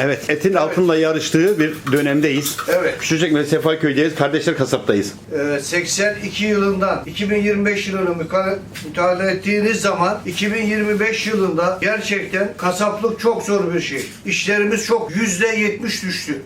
Evet, etin altınla yarıştığı bir dönemdeyiz. Evet. Küçücek ve Sefaköy'deyiz. Kardeşler kasaptayız. Ee, 82 yılından 2025 yılını müteala ettiğiniz zaman 2025 yılında gerçekten kasaplık çok zor bir şey. İşlerimiz çok %70 düştü.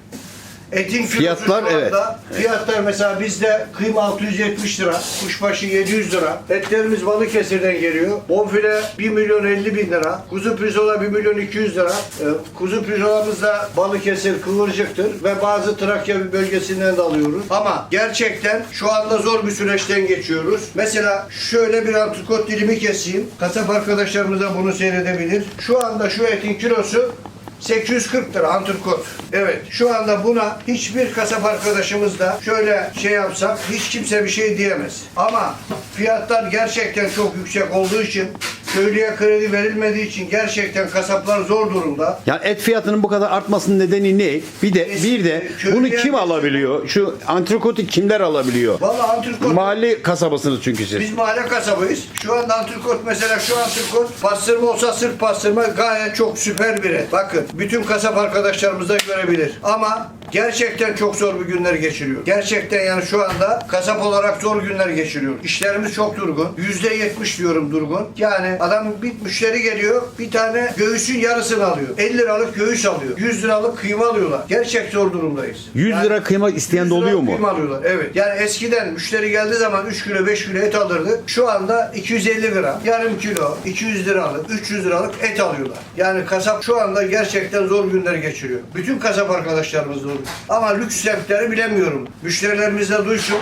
Etin Fiyatlar, evet. Fiyatlar mesela bizde kıyma 670 lira, kuşbaşı 700 lira. Etlerimiz Balıkesir'den geliyor. Bonfile 1 milyon 50 bin lira. Kuzu pirzola 1 milyon 200 lira. Ee, kuzu pirzolamız da Balıkesir kıvırcıktır ve bazı Trakya bölgesinden de alıyoruz. Ama gerçekten şu anda zor bir süreçten geçiyoruz. Mesela şöyle bir antrikot dilimi keseyim. Kasap arkadaşlarımız da bunu seyredebilir. Şu anda şu etin kilosu 840 lira antrikot. Evet şu anda buna hiçbir kasap arkadaşımız da şöyle şey yapsak hiç kimse bir şey diyemez. Ama fiyatlar gerçekten çok yüksek olduğu için köylüye kredi verilmediği için gerçekten kasaplar zor durumda. Yani et fiyatının bu kadar artmasının nedeni ne? Bir de bir de bunu kim alabiliyor? Şu antrikotu kimler alabiliyor? Vallahi antrikot Mahalle kasabasınız çünkü siz. Biz mahalle kasabıyız. Şu anda antrikot mesela şu antrikot pastırma olsa sırf pastırma gayet çok süper bir et. Bakın bütün kasap arkadaşlarımız da görebilir. Ama gerçekten çok zor bir günler geçiriyor. Gerçekten yani şu anda kasap olarak zor günler geçiriyor. İşlerimiz çok durgun. Yüzde yetmiş diyorum durgun. Yani adam bir müşteri geliyor bir tane göğüsün yarısını alıyor. 50 liralık göğüs alıyor. 100 liralık kıyma alıyorlar. Gerçek zor durumdayız. 100 Yani- lira kıyma isteyen 100 de oluyor mu? kıyma alıyorlar. Evet. Yani eskiden müşteri geldiği zaman 3 kilo 5 kilo et alırdı. Şu anda 250 gram, yarım kilo, 200 liralık, 300 liralık et alıyorlar. Yani kasap şu anda gerçekten zor günler geçiriyor. Bütün kasap arkadaşlarımız zor. Ama lüks semtleri bilemiyorum. Müşterilerimiz de duysun.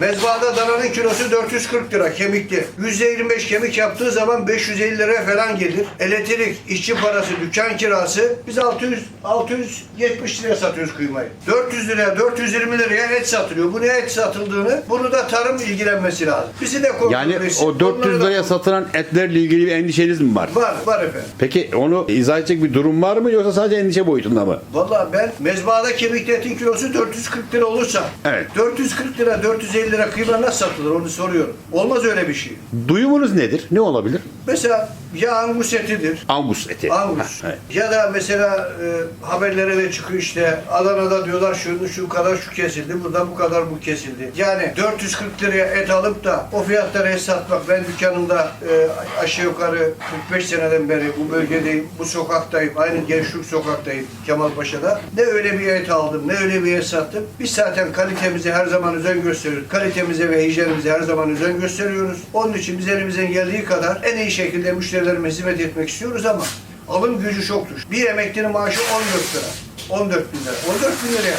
Mezbahada dananın kilosu 440 lira kemikli. %25 kemik yaptığı zaman 550 liraya falan gelir. Elektrik, işçi parası, dükkan kirası biz 600 670 liraya satıyoruz kıymayı. 400 liraya, 420 liraya et satılıyor. Bu ne et satıldığını bunu da tarım ilgilenmesi lazım. Bizi de kontrol Yani etsin. o 400 Onları da- liraya satılan etlerle ilgili bir endişeniz mi var? var, var efendim. Peki onu izah edecek bir durum var mı yoksa sadece endişe boyutunda mı? Vallahi ben mezbahada kemikli etin kilosu 440 lira olursa Evet. 440 lira 450 lira kıyma nasıl satılır onu soruyorum. Olmaz öyle bir şey. Duyumunuz nedir? Ne olabilir? Mesela ya angus etidir. Angus eti. Angus. Ha, evet. Ya da mesela e, haberlere de çıkıyor işte Adana'da diyorlar şunu şu kadar şu kesildi, burada bu kadar bu kesildi. Yani 440 liraya et alıp da o fiyatlara et satmak ben dükkanımda e, aşağı yukarı 45 seneden beri bu bölgedeyim, bu sokaktayım, aynı Gençlik sokaktayım Kemalpaşa'da. Ne öyle bir et aldım, ne öyle bir et sattım. Biz zaten kalitemize her zaman özen gösteriyoruz. Kalitemize ve hijyenimize her zaman özen gösteriyoruz. Onun için biz elimizden geldiği kadar en iyi şekilde müşterilerime hizmet etmek istiyoruz ama alım gücü çok düşük. Bir emeklinin maaşı 14 lira. 14 bin lira. 14 bin liraya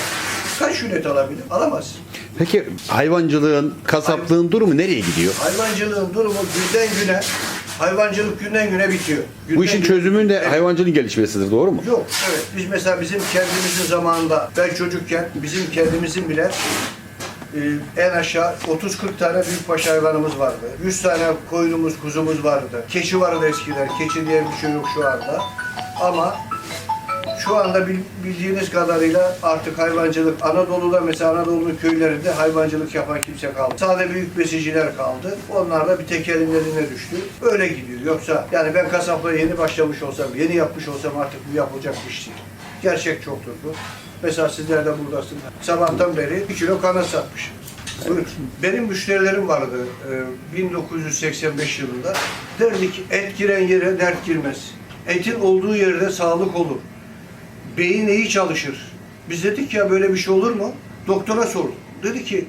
kaç ünit alabilir? Alamaz. Peki hayvancılığın, kasaplığın durumu nereye gidiyor? Hayvancılığın durumu günden güne, hayvancılık günden güne bitiyor. Günden Bu işin güne- çözümü de Evet. hayvancılığın gelişmesidir doğru mu? Yok, evet. Biz mesela bizim kendimizin zamanında, ben çocukken bizim kendimizin bile e, en aşağı 30-40 tane büyükbaş hayvanımız vardı. 100 tane koyunumuz, kuzumuz vardı. Keçi vardı eskiden. Keçi diye bir şey yok şu anda. Ama şu anda bil- bildiğiniz kadarıyla artık hayvancılık Anadolu'da mesela Anadolu'nun köylerinde hayvancılık yapan kimse kaldı. Sadece büyük besiciler kaldı. Onlar da bir tek elin eline düştü. Öyle gidiyor. Yoksa yani ben kasaplığa yeni başlamış olsam, yeni yapmış olsam artık bu yapılacak bir değil. Gerçek çok durgun. Mesela sizler de buradasınız. Sabahtan beri bir kilo kana satmışsınız. Buyurun. Benim müşterilerim vardı e, 1985 yılında. Derdi ki et giren yere dert girmez. Etin olduğu yerde sağlık olur. Beyin iyi çalışır. Biz dedik ya böyle bir şey olur mu? Doktora sordum. Dedi ki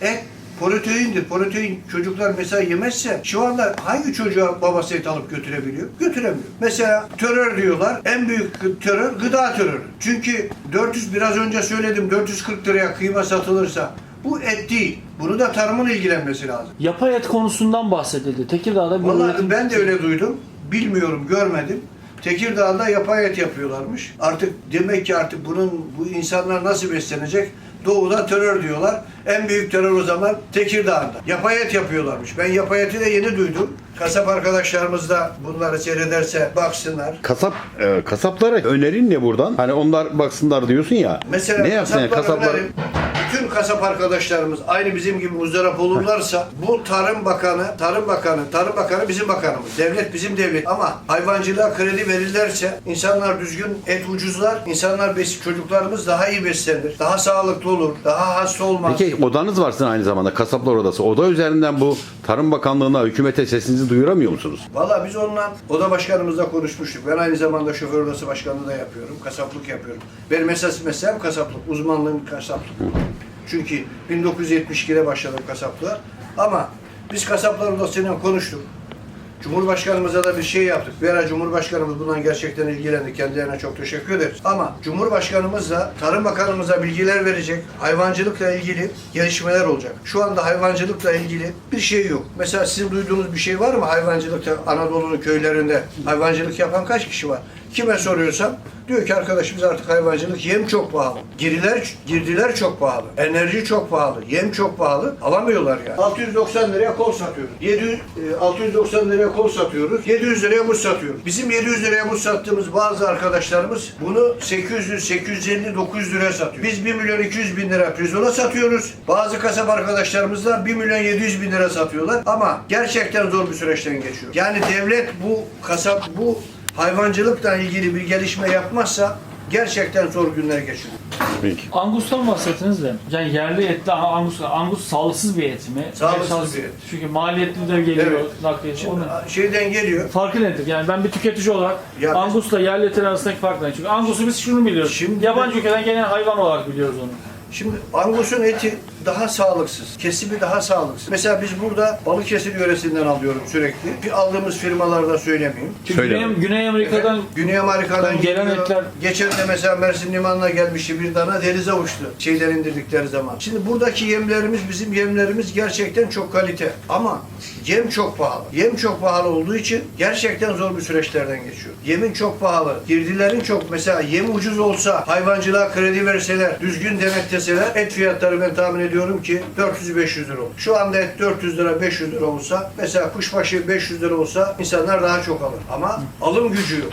et proteindir. Protein çocuklar mesela yemezse şu anda hangi çocuğa babası et alıp götürebiliyor? Götüremiyor. Mesela terör diyorlar. En büyük terör gıda terörü. Çünkü 400 biraz önce söyledim 440 liraya kıyma satılırsa bu et değil. Bunu da tarımın ilgilenmesi lazım. Yapay et konusundan bahsedildi. Tekirdağ'da bir Vallahi üretim- ben de öyle duydum. Bilmiyorum, görmedim. Tekirdağ'da yapay et yapıyorlarmış. Artık demek ki artık bunun bu insanlar nasıl beslenecek? Doğuda terör diyorlar. En büyük terör o zaman Tekirdağ'da. Yapay et yapıyorlarmış. Ben yapay eti de yeni duydum. Kasap arkadaşlarımız da bunları seyrederse baksınlar. Kasap e, kasaplara önerin ne buradan? Hani onlar baksınlar diyorsun ya. Mesela ne yapsın yani kasaplar? önerim, kasap arkadaşlarımız aynı bizim gibi muzdarap olurlarsa bu Tarım Bakanı, Tarım Bakanı, Tarım Bakanı bizim bakanımız. Devlet bizim devlet. Ama hayvancılığa kredi verirlerse insanlar düzgün et ucuzlar. insanlar bes çocuklarımız daha iyi beslenir. Daha sağlıklı olur. Daha hasta olmaz. Peki odanız varsın aynı zamanda kasaplar odası. Oda üzerinden bu Tarım Bakanlığı'na, hükümete sesinizi duyuramıyor musunuz? Valla biz onunla oda başkanımızla konuşmuştuk. Ben aynı zamanda şoför odası başkanlığı da yapıyorum. Kasaplık yapıyorum. Benim esas mesleğim kasaplık. Uzmanlığım kasaplık. Çünkü 1972'de başladım kasaplığa. Ama biz kasaplar odasıyla konuştuk. Cumhurbaşkanımıza da bir şey yaptık. Ara Cumhurbaşkanımız bundan gerçekten ilgilendi. Kendilerine çok teşekkür ederiz. Ama Cumhurbaşkanımız da Tarım Bakanımıza bilgiler verecek. Hayvancılıkla ilgili gelişmeler olacak. Şu anda hayvancılıkla ilgili bir şey yok. Mesela sizin duyduğunuz bir şey var mı hayvancılıkta Anadolu'nun köylerinde hayvancılık yapan kaç kişi var? Kime soruyorsam diyor ki arkadaşımız artık hayvancılık yem çok pahalı. Girdiler, girdiler çok pahalı. Enerji çok pahalı. Yem çok pahalı. Alamıyorlar yani. 690 liraya kol satıyoruz. 700, e, 690 liraya kol satıyoruz. 700 liraya muz satıyoruz. Bizim 700 liraya muz sattığımız bazı arkadaşlarımız bunu 800, 850, 900 liraya satıyor. Biz 1 milyon 200 bin lira prizola satıyoruz. Bazı kasap arkadaşlarımız da 1 milyon 700 bin lira satıyorlar. Ama gerçekten zor bir süreçten geçiyor. Yani devlet bu kasap, bu hayvancılıkla ilgili bir gelişme yapmazsa gerçekten zor günler geçiyor. Peki. Angus'tan bahsettiniz de. Yani yerli etli Angus, Angus sağlıksız bir et mi? Sağlıksız Yani bir et. Çünkü maliyetli de geliyor Evet. nakliyesi. Şimdi Onun şeyden geliyor. farkı nedir? Yani ben bir tüketici olarak Ya Angus'la yerli etin arasındaki fark ne? Çünkü Angus'u biz şunu biliyoruz. Şimdi- Yabancı ülkeden gelen hayvan olarak biliyoruz onu. Şimdi Angus'un eti daha sağlıksız. Kesimi daha sağlıksız. Mesela biz burada Balıkesir yöresinden alıyorum sürekli. Bir aldığımız firmalarda söylemeyeyim. Çünkü Söyle. Güney, Güney Amerika'dan Güney Amerika'dan gelen geliyor. etler- Geçen de mesela Mersin Limanı'na gelmişti bir dana denize uçtu. Şeyden indirdikleri zaman. Şimdi buradaki yemlerimiz bizim yemlerimiz gerçekten çok kalite. Ama yem çok pahalı. Yem çok pahalı olduğu için gerçekten zor bir süreçlerden geçiyor. Yemin çok pahalı. Girdilerin çok. Mesela yem ucuz olsa hayvancılığa kredi verseler, düzgün denetleseler et fiyatları ben tahmin ediyorum ki 400-500 lira olur. Şu anda et 400 lira 500 lira olsa mesela kuşbaşı 500 lira olsa insanlar daha çok alır. Ama alım gücü yok.